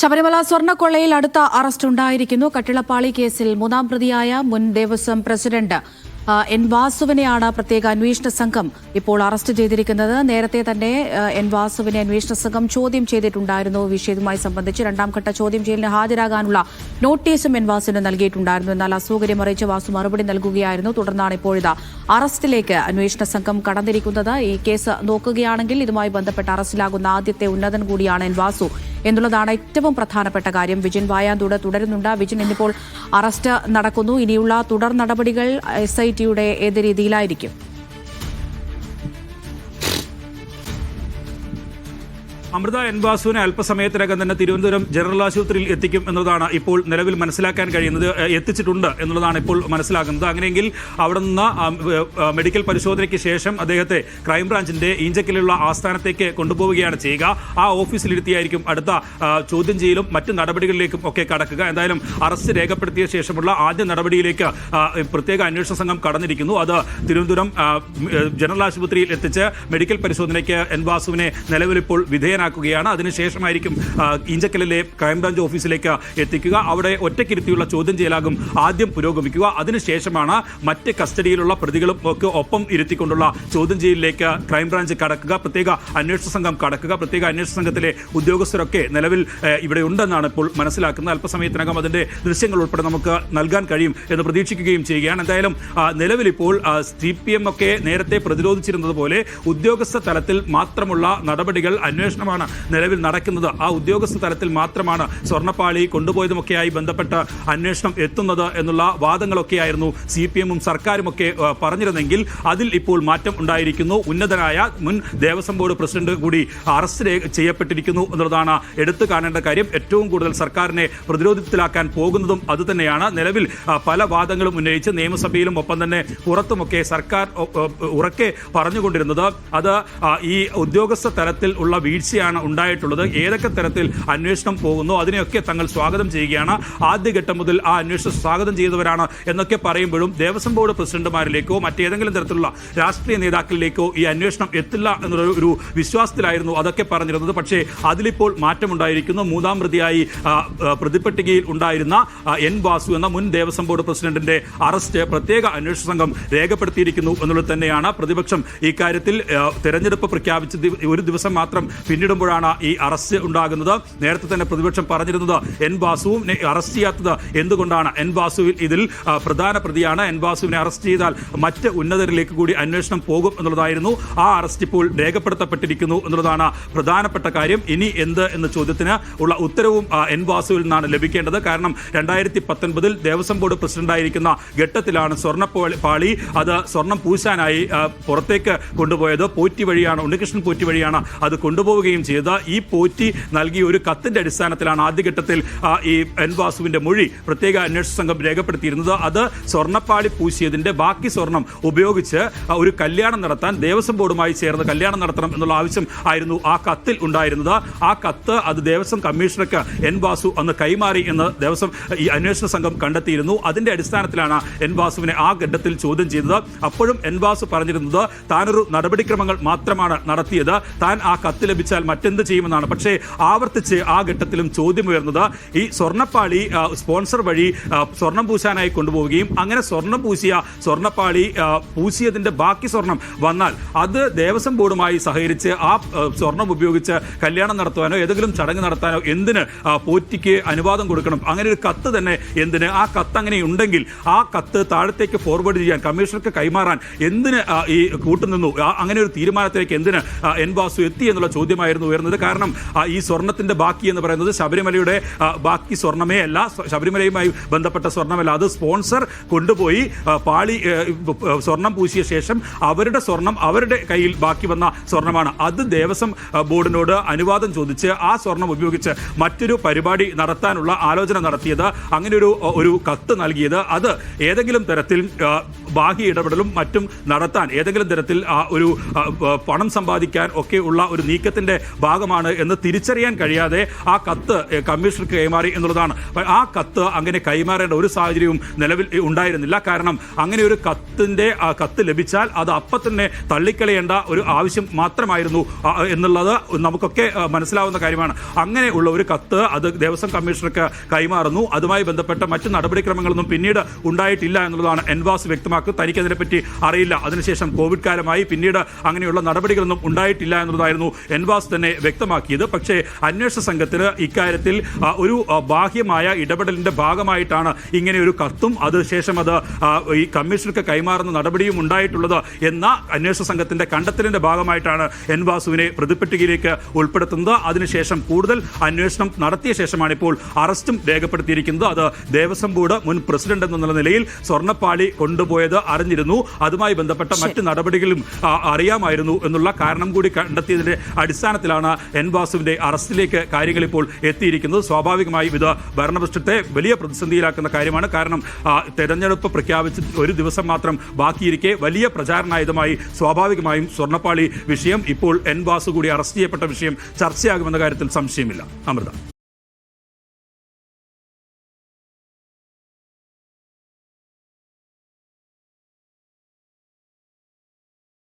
ശബരിമല സ്വർണക്കൊള്ളയിൽ അടുത്ത അറസ്റ്റ് ഉണ്ടായിരിക്കുന്നു. കട്ടിളപ്പാളി കേസിൽ മൂന്നാം പ്രതിയായ മുൻ ദേവസ്വം പ്രസിഡന്റ് എൻ വാസുവിനെയാണ് പ്രത്യേക അന്വേഷണ സംഘം ഇപ്പോൾ അറസ്റ്റ് ചെയ്തിരിക്കുന്നത്. നേരത്തെ തന്നെ എൻ വാസുവിനെ അന്വേഷണ സംഘം ചോദ്യം ചെയ്തിട്ടുണ്ടായിരുന്നു. വിഷയവുമായി സംബന്ധിച്ച് രണ്ടാം ഘട്ട ചോദ്യം ചെയ്യലിന് ഹാജരാകാനുള്ള നോട്ടീസും എൻ വാസുവിന് നൽകിയിട്ടുണ്ടായിരുന്നു. എന്നാൽ അസൗകര്യം അറിയിച്ച വാസു മറുപടി നൽകുകയായിരുന്നു. തുടർന്നാണ് ഇപ്പോഴിതാ അറസ്റ്റിലേക്ക് അന്വേഷണ സംഘം കടന്നിരിക്കുന്നത്. ഈ കേസ് നോക്കുകയാണെങ്കിൽ ഇതുമായി ബന്ധപ്പെട്ട് അറസ്റ്റിലാകുന്ന ആദ്യത്തെ ഉന്നതൻ കൂടിയാണ് എൻ വാസു. എന്നുള്ളതാണ് ഏറ്റവും പ്രധാനപ്പെട്ട കാര്യം. വിജിൻ വായാന്തൂട് തുടരുന്നുണ്ട്. വിജിൻ ഇന്നിപ്പോൾ അറസ്റ്റ് നടക്കുന്നു. ഇനിയുള്ള തുടർ നടപടികൾ എസ് ഐ ടിയുടെ ഏത് രീതിയിലായിരിക്കും. അമൃത എൻ വാസുവിനെ അല്പസമയത്തിനകം തന്നെ തിരുവനന്തപുരം ജനറൽ ആശുപത്രിയിൽ എത്തിക്കും എന്നതാണ് ഇപ്പോൾ നിലവിൽ മനസ്സിലാക്കാൻ കഴിയുന്നത് എത്തിച്ചിട്ടുണ്ട് എന്നുള്ളതാണ് ഇപ്പോൾ മനസ്സിലാക്കുന്നത് അങ്ങനെയെങ്കിൽ അവിടെ നിന്ന് മെഡിക്കൽ പരിശോധനയ്ക്ക് ശേഷം അദ്ദേഹത്തെ ക്രൈംബ്രാഞ്ചിന്റെ ഈഞ്ചക്കിലുള്ള ആസ്ഥാനത്തേക്ക് കൊണ്ടുപോവുകയാണ് ചെയ്യുക. ആ ഓഫീസിലിരുത്തിയായിരിക്കും അടുത്ത ചോദ്യം ചെയ്യലും മറ്റ് നടപടികളിലേക്കും ഒക്കെ കടക്കുക. എന്തായാലും അറസ്റ്റ് രേഖപ്പെടുത്തിയ ശേഷമുള്ള ആദ്യ നടപടിയിലേക്ക് പ്രത്യേക അന്വേഷണ സംഘം കടന്നിരിക്കുന്നു. അത് തിരുവനന്തപുരം ജനറൽ ആശുപത്രിയിൽ എത്തിച്ച് മെഡിക്കൽ പരിശോധനയ്ക്ക് എൻ വാസുവിനെ നിലവിലിപ്പോൾ വിധേയനാക്കുകയാണ് അതിനുശേഷമായിരിക്കും ഇഞ്ചക്കലിലെ ക്രൈംബ്രാഞ്ച് ഓഫീസിലേക്ക് എത്തിക്കുക. അവിടെ ഒറ്റയ്ക്കിരുത്തിയുള്ള ചോദ്യം ചെയ്യലാകും ആദ്യം പുരോഗമിക്കുക. അതിനുശേഷമാണ് മറ്റ് കസ്റ്റഡിയിലുള്ള പ്രതികളും ഒക്കെ ഒപ്പം ഇരുത്തിക്കൊണ്ടുള്ള ചോദ്യം ചെയ്യലിലേക്ക് ക്രൈംബ്രാഞ്ച് കടക്കുക. പ്രത്യേക അന്വേഷണ സംഘം കടക്കുക. പ്രത്യേക അന്വേഷണ സംഘത്തിലെ ഉദ്യോഗസ്ഥരൊക്കെ നിലവിൽ ഇവിടെ ഉണ്ടെന്നാണ് ഇപ്പോൾ മനസ്സിലാക്കുന്നത്. അല്പസമയത്തിനകം അതിന്റെ ദൃശ്യങ്ങൾ ഉൾപ്പെടെ നമുക്ക് നൽകാൻ കഴിയും എന്ന് പ്രതീക്ഷിക്കുകയും ചെയ്യുകയാണ്. എന്തായാലും നിലവിലിപ്പോൾ സി പി എം ഒക്കെ നേരത്തെ പ്രതിരോധിച്ചിരുന്നത് പോലെ ഉദ്യോഗസ്ഥ തലത്തിൽ മാത്രമുള്ള നടപടികൾ അന്വേഷണമാണ് നിലവിൽ നടക്കുന്നത്. ആ ഉദ്യോഗസ്ഥ തലത്തിൽ മാത്രമാണ് സ്വർണപ്പാളി കൊണ്ടുപോയതുമൊക്കെയായി ബന്ധപ്പെട്ട് അന്വേഷണം എത്തുന്നത് എന്നുള്ള വാദങ്ങളൊക്കെയായിരുന്നു സി പി എമ്മും സർക്കാരുമൊക്കെ പറഞ്ഞിരുന്നെങ്കിൽ അതിൽ ഇപ്പോൾ മാറ്റം ഉണ്ടായിരിക്കുന്നു. ഉന്നതനായ മുൻ ദേവസ്വം ബോർഡ് പ്രസിഡന്റ് കൂടി അറസ്റ്റ് ചെയ്യപ്പെട്ടിരിക്കുന്നു എന്നുള്ളതാണ് എടുത്തു കാണേണ്ട കാര്യം. ഏറ്റവും കൂടുതൽ സർക്കാരിനെ പ്രതിരോധത്തിലാക്കാൻ പോകുന്നതും അതുതന്നെയാണ്. നിലവിൽ പല വാദങ്ങളും ഉന്നയിച്ച് നിയമസഭയിലും ഒപ്പം തന്നെ പുറത്തുമൊക്കെ സർക്കാർ ഉറക്കെ പറഞ്ഞുകൊണ്ടിരുന്നത്. അത് ഈ ഉദ്യോഗസ്ഥ തലത്തിൽ ഉള്ള വീഴ്ചയാണ് ഉണ്ടായിട്ടുള്ളത്. ഏതൊക്കെ തരത്തിൽ അന്വേഷണം പോകുന്നു അതിനെയൊക്കെ തങ്ങൾ സ്വാഗതം ചെയ്യുകയാണ്. ആദ്യഘട്ടം മുതൽ ആ അന്വേഷണം സ്വാഗതം ചെയ്തവരാണ് എന്നൊക്കെ പറയുമ്പോഴും ദേവസ്വം ബോർഡ് പ്രസിഡന്റുമാരിലേക്കോ മറ്റേതെങ്കിലും തരത്തിലുള്ള രാഷ്ട്രീയ നേതാക്കളിലേക്കോ ഈ അന്വേഷണം എത്തില്ല എന്നുള്ള ഒരു വിശ്വാസത്തിലായിരുന്നു അതൊക്കെ പറഞ്ഞിരുന്നത്. പക്ഷേ അതിലിപ്പോൾ മാറ്റമുണ്ടായിരിക്കുന്നു. മൂന്നാം പ്രതിയായി പ്രതിപട്ടികയിൽ ഉണ്ടായിരുന്ന എൻ വാസു എന്ന മുൻ ദേവസ്വം ബോർഡ് പ്രസിഡന്റിന്റെ അറസ്റ്റ് പ്രത്യേക അന്വേഷണ സംഘം രേഖപ്പെടുത്തിയിരിക്കുന്നു എന്നുള്ളത് തന്നെയാണ് പ്രതിപക്ഷം ഇക്കാര്യത്തിൽ തെരഞ്ഞെടുപ്പ് പ്രഖ്യാപിച്ച് ഒരു ദിവസം മാത്രം പിന്നിടുമ്പോഴാണ് ഈ അറസ്റ്റ് ഉണ്ടാകുന്നത്. നേരത്തെ തന്നെ പ്രതിപക്ഷം പറഞ്ഞിരുന്നത് എൻ ബാസുവും അറസ്റ്റ് ചെയ്യാത്തത് എന്തുകൊണ്ടാണ്? എൻ ബാസുവിൽ ഇതിൽ പ്രധാന പ്രതിയാണ്. എൻ ബാസുവിനെ അറസ്റ്റ് ചെയ്താൽ മറ്റ് ഉന്നതരിലേക്ക് കൂടി അന്വേഷണം പോകും എന്നുള്ളതായിരുന്നു. ആ അറസ്റ്റ് ഇപ്പോൾ രേഖപ്പെടുത്തപ്പെട്ടിരിക്കുന്നു എന്നുള്ളതാണ് പ്രധാനപ്പെട്ട കാര്യം. ഇനി എന്ത് എന്ന ചോദ്യത്തിന് ഉള്ള ഉത്തരവും എൻ വാസുവിൽ നിന്നാണ് ലഭിക്കേണ്ടത്. കാരണം രണ്ടായിരത്തി പത്തൊൻപതിൽ ദേവസ്വം ബോർഡ് പ്രസിഡന്റായിരിക്കുന്ന ഘട്ടത്തിലാണ് സ്വർണ പാളി അത് സ്വർണം പൂശാനായി പുറത്തേക്ക് കൊണ്ടുപോയത്. പോറ്റി വഴിയാണ് ഉണ്ണികൃഷ്ണൻ പോറ്റി വഴിയാണ് അത് കൊണ്ടുപോവുകയും ചെയ്തത് ഈ പോറ്റി നൽകിയ ഒരു കത്തിന്റെ അടിസ്ഥാനത്തിലാണ് ആദ്യഘട്ടത്തിൽ ഈ എൻ വാസുവിന്റെ മൊഴി പ്രത്യേക അന്വേഷണ സംഘം രേഖപ്പെടുത്തിയിരുന്നത്. അത് സ്വർണപ്പാളി പൂശിയതിന്റെ ബാക്കി സ്വർണം ഉപയോഗിച്ച് ഒരു കല്യാണം നടത്താൻ ദേവസ്വം ബോർഡുമായി ചേർന്ന് കല്യാണം നടത്തണം എന്നുള്ള ആവശ്യം ആയിരുന്നു ആ കത്തിൽ ഉണ്ടായിരുന്നത്. ആ കത്ത് അത് ദേവസ്വം കമ്മീഷണർക്ക് എൻ വാസു അന്ന് കൈമാറി എന്ന് ദേവസ്വം ഈ അന്വേഷണ സംഘം കണ്ടെത്തിയിരുന്നു. അതിന്റെ അടിസ്ഥാനത്തിലാണ് എൻ വാസുവിനെ ആ ഘട്ടത്തിൽ ചോദ്യം ചെയ്തത്. അപ്പോഴും എൻ വാസു പറഞ്ഞിരുന്നത് താനൊരു നടപടിക്രമങ്ങൾ മാത്രമാണ് നടത്തിയത്. താൻ ആ കത്ത് ലഭിച്ചാൽ മറ്റെന്ത് ചെയ്യുമെന്നാണ്. പക്ഷേ ആവർത്തിച്ച് ആ ഘട്ടത്തിലും ചോദ്യം ഉയർന്നത് ഈ സ്വർണപ്പാളി സ്പോൺസർ വഴി സ്വർണം പൂശാനായി കൊണ്ടുപോവുകയും അങ്ങനെ സ്വർണം പൂശിയ സ്വർണപ്പാളി പൂശിയതിന്റെ ബാക്കി സ്വർണം വന്നാൽ അത് ദേവസ്വം ബോർഡുമായി സഹകരിച്ച് ആ സ്വർണം ഉപയോഗിച്ച് കല്യാണം നടത്താനോ ഏതെങ്കിലും ചടങ്ങ് നടത്താനോ എന്തിന് പോറ്റിക്ക് അനുവാദം കൊടുക്കണം? അങ്ങനെ ഒരു കത്ത് തന്നെ എന്തിന്? ആ കത്ത് അങ്ങനെ ഉണ്ടെങ്കിൽ ആ കത്ത് താഴത്തേക്ക് ഫോർവേഡ് ചെയ്യാൻ കമ്മീഷണർക്ക് കൈമാറാൻ എന്തിന് ഈ കൂട്ടുനിന്നു? അങ്ങനെ ഒരു തീരുമാനത്തിലേക്ക് എന്തിന് എൻ വാസു എത്തി എന്നുള്ള ചോദ്യമായിരുന്നു ഉയർന്നത്. കാരണം ഈ സ്വർണത്തിന്റെ ബാക്കി എന്ന് പറയുന്നത് ശബരിമലയുടെ ബാക്കി സ്വർണമേ അല്ല. ശബരിമലയുമായി ബന്ധപ്പെട്ട സ്വർണമല്ല അത് സ്പോൺസർ കൊണ്ടുപോയി പാളി സ്വർണം പൂശിയ ശേഷം അവരുടെ സ്വർണം അവരുടെ കയ്യിൽ ബാക്കി വന്ന സ്വർണമാണ്. അത് ദേവസ്വം ബോർഡിനോട് അനുവാദം ചോദിച്ച് ആ സ്വർണം ഉപയോഗിച്ച് മറ്റൊരു പരിപാടി നടത്താനുള്ള ആലോചന നടത്തിയത്. അങ്ങനെ ഒരു ഒരു കത്ത് നൽകിയത്. അത് ഏതെങ്കിലും തരത്തിൽ ബാഹ്യ ഇടപെടലും മറ്റും നടത്താൻ ഏതെങ്കിലും തരത്തിൽ ഒരു പണം സമ്പാദിക്കാൻ ഒക്കെ ഉള്ള ഒരു നീക്കത്തിന്റെ ഭാഗമാണ് എന്ന് തിരിച്ചറിയാൻ കഴിയാതെ ആ കത്ത് കമ്മീഷണർക്ക് കൈമാറി എന്നുള്ളതാണ്. ആ കത്ത് അങ്ങനെ കൈമാറേണ്ട ഒരു സാഹചര്യവും നിലവിൽ ഉണ്ടായിരുന്നില്ല. കാരണം അങ്ങനെ ഒരു കത്തിന്റെ കത്ത് ലഭിച്ചാൽ അത് അപ്പം തന്നെ തള്ളിക്കളയേണ്ട ഒരു ആവശ്യം മാത്രമായിരുന്നു എന്നുള്ളത് നമുക്കൊക്കെ മനസ്സിലാവുന്ന കാര്യമാണ്. അങ്ങനെയുള്ള ഒരു കത്ത് അത് ദേവസ്വം കമ്മീഷണർക്ക് കൈമാറുന്നു. അതുമായി ബന്ധപ്പെട്ട മറ്റ് നടപടിക്രമങ്ങളൊന്നും പിന്നീട് ഉണ്ടായിട്ടില്ല എന്നുള്ളതാണ് എൻവാസ് വ്യക്തമാക്കുന്നത്. തനിക്കതിനെപ്പറ്റി അറിയില്ല. അതിനുശേഷം കോവിഡ് കാലമായി പിന്നീട് അങ്ങനെയുള്ള നടപടികളൊന്നും ഉണ്ടായിട്ടില്ല എന്നുള്ളതായിരുന്നു എൻവാസ് തന്നെ വ്യക്തമാക്കിയത്. പക്ഷേ അന്വേഷണ സംഘത്തിന് ഇക്കാര്യത്തിൽ ഒരു ബാഹ്യമായ ഇടപെടലിന്റെ ഭാഗമായിട്ടാണ് ഇങ്ങനെ ഒരു കത്തും അതിനുശേഷം അത് ഈ കമ്മീഷണർക്ക് കൈമാറുന്ന നടപടിയും ഉണ്ടായിട്ടുള്ളത് എന്ന അന്വേഷണ സംഘത്തിന്റെ കണ്ടെത്തലിന്റെ ഭാഗമായിട്ടാണ് എൻ വാസുവിനെ പ്രതിപ്പട്ടികയിലേക്ക് ഉൾപ്പെടുത്തുന്നത്. അതിനുശേഷം കൂടുതൽ അന്വേഷണം നടത്തിയ ശേഷമാണ് ഇപ്പോൾ അറസ്റ്റും രേഖപ്പെടുത്തിയിരിക്കുന്നത്. അത് ദേവസ്വം ബോർഡ് മുൻ പ്രസിഡന്റ് എന്നുള്ള നിലയിൽ സ്വർണപ്പാളി കൊണ്ടുപോയത് അറിഞ്ഞിരുന്നു. അതുമായി ബന്ധപ്പെട്ട മറ്റ് നടപടികളും അറിയാമായിരുന്നു എന്നുള്ള കാരണം കൂടി കണ്ടെത്തിയതിന്റെ അടിസ്ഥാനത്തിലാണ് എൻ വാസുവിന്റെ അറസ്റ്റിലേക്ക് കാര്യങ്ങൾ ഇപ്പോൾ എത്തിയിരിക്കുന്നത്. സ്വാഭാവികമായും ഇത് ഭരണപക്ഷത്തെ വലിയ പ്രതിസന്ധിയിലാക്കുന്ന കാര്യമാണ്. കാരണം തെരഞ്ഞെടുപ്പ് പ്രഖ്യാപിച്ച് ഒരു ദിവസം മാത്രം ബാക്കിയിരിക്കെ വലിയ പ്രചാരണായുധമായി സ്വാഭാവികമായും സ്വർണപ്പാളി വിഷയം ഇപ്പോൾ എൻ വാസു കൂടി അറസ്റ്റ് ചെയ്യപ്പെട്ട വിഷയം ചർച്ചയാകുമെന്ന കാര്യത്തിൽ സംശയമില്ല. അമൃത.